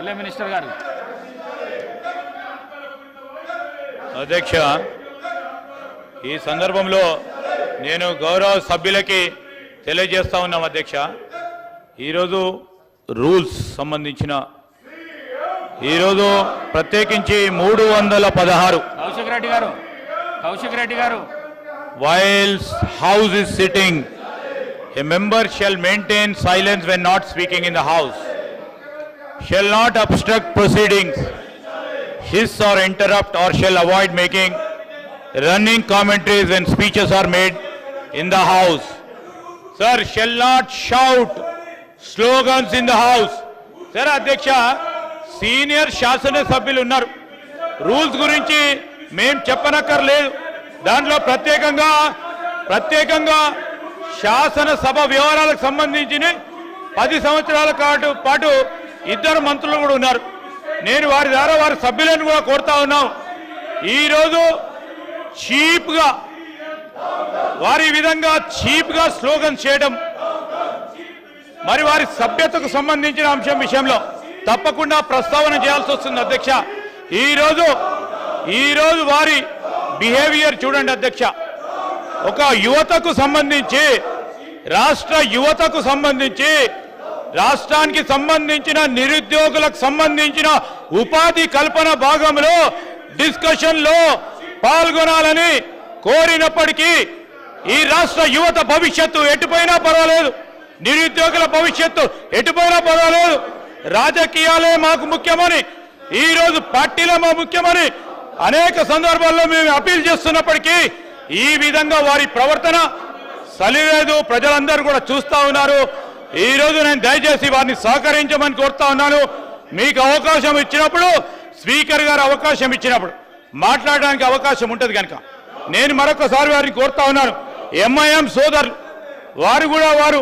జిల్లా మినిస్టర్ గారు. అధ్యక్ష ఈ సందర్భంలో నేను గౌరవ సభ్యులకి తెలియజేస్తా ఉన్నాం అధ్యక్ష. ఈరోజు రూల్స్ సంబంధించిన ఈరోజు ప్రత్యేకించి మూడు వందల పదహారు కౌశిక్ రెడ్డి గారు కౌశిక్ రెడ్డి గారు. whilst house is sitting, a member shall maintain silence when not speaking in the house, shall not obstruct proceedings, hiss or interrupt or shall avoid making running commentaries when speeches are made in the house. Sir, shall not shout slogans in the house. Sir, అధ్యక్ష senior శాసనసభ్యులు ఉన్నారు rules గురించి మేం చెప్పనక్కర్లేదు దాంట్లో ప్రత్యేకంగా ప్రత్యేకంగా శాసనసభ వ్యవహారాలకు సంబంధించిన పది సంవత్సరాల పాటు పాటు ఇద్దరు మంత్రులు కూడా ఉన్నారు. నేను వారి ద్వారా వారి సభ్యులను కూడా కోరుతా ఉన్నాం. ఈరోజు చీప్గా వారి విధంగా చీప్గా స్లోగన్ చేయడం మరి వారి సభ్యతకు సంబంధించిన అంశం విషయంలో తప్పకుండా ప్రస్తావన చేయాల్సి వస్తుంది అధ్యక్ష. ఈరోజు ఈరోజు వారి బిహేవియర్ చూడండి అధ్యక్ష. ఒక యువతకు సంబంధించి రాష్ట్ర యువతకు సంబంధించి రాష్ట్రానికి సంబంధించిన నిరుద్యోగులకు సంబంధించిన ఉపాధి కల్పన భాగంలో డిస్కషన్లో పాల్గొనాలని కోరినప్పటికీ ఈ రాష్ట్ర యువత భవిష్యత్తు ఎటుపోయినా పర్వాలేదు. నిరుద్యోగుల భవిష్యత్తు ఎటుపోయినా పర్వాలేదు. రాజకీయాలే మాకు ముఖ్యమని ఈ రోజు పార్టీలే మా ముఖ్యమని అనేక సందర్భాల్లో మేము అపీల్ చేస్తున్నప్పటికీ ఈ విధంగా వారి ప్రవర్తన సలిలేదు ప్రజలందరూ కూడా చూస్తా ఉన్నారు. ఈ రోజు నేను దయచేసి వారిని సహకరించమని కోరుతా ఉన్నాను. మీకు అవకాశం ఇచ్చినప్పుడు స్పీకర్ గారు అవకాశం ఇచ్చినప్పుడు మాట్లాడడానికి అవకాశం ఉంటుంది కనుక. నేను మరొకసారి వారిని కోరుతా ఉన్నాను. ఎంఐఎం సోదరులు వారు కూడా వారు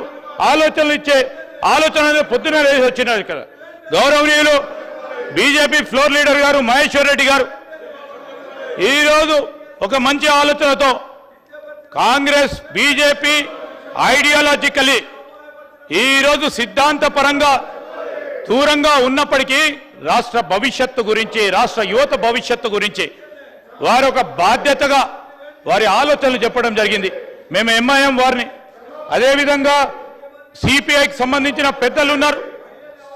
ఆలోచనలు ఇచ్చే ఆలోచన పొద్దున లేచి వచ్చినారు ఇక్కడ. గౌరవనీయులు బీజేపీ ఫ్లోర్ లీడర్ గారు మహేశ్వర్ రెడ్డి గారు ఈరోజు ఒక మంచి ఆలోచనతో కాంగ్రెస్ బీజేపీ ఐడియాలజికలీ ఈరోజు సిద్ధాంతపరంగా దూరంగా ఉన్నప్పటికీ రాష్ట్ర భవిష్యత్తు గురించి రాష్ట్ర యువత భవిష్యత్తు గురించి వారు ఒక బాధ్యతగా వారి ఆలోచనలు చెప్పడం జరిగింది. మేము ఎంఐఎం వారిని. అదేవిధంగా సిపిఐకి సంబంధించిన పెద్దలు ఉన్నారు.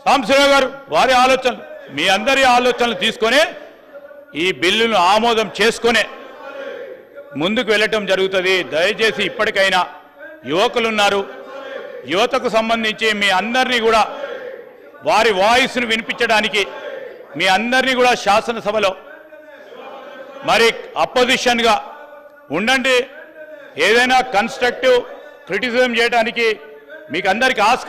సాంబశివరావు గారు వారి ఆలోచనలు. మీ అందరి ఆలోచనలు తీసుకొని ఈ బిల్లును ఆమోదం చేసుకునే ముందుకు వెళ్ళటం జరుగుతుంది. దయచేసి ఇప్పటికైనా యువకులు ఉన్నారు యువతకు సంబంధించి మీ అందరినీ కూడా వారి వాయిస్ను వినిపించడానికి మీ అందరినీ కూడా శాసనసభలో మరి అపోజిషన్గా ఉండండి. ఏదైనా కన్స్ట్రక్టివ్ క్రిటిసిజం చేయడానికి మీకు అందరికీ ఆస్కారం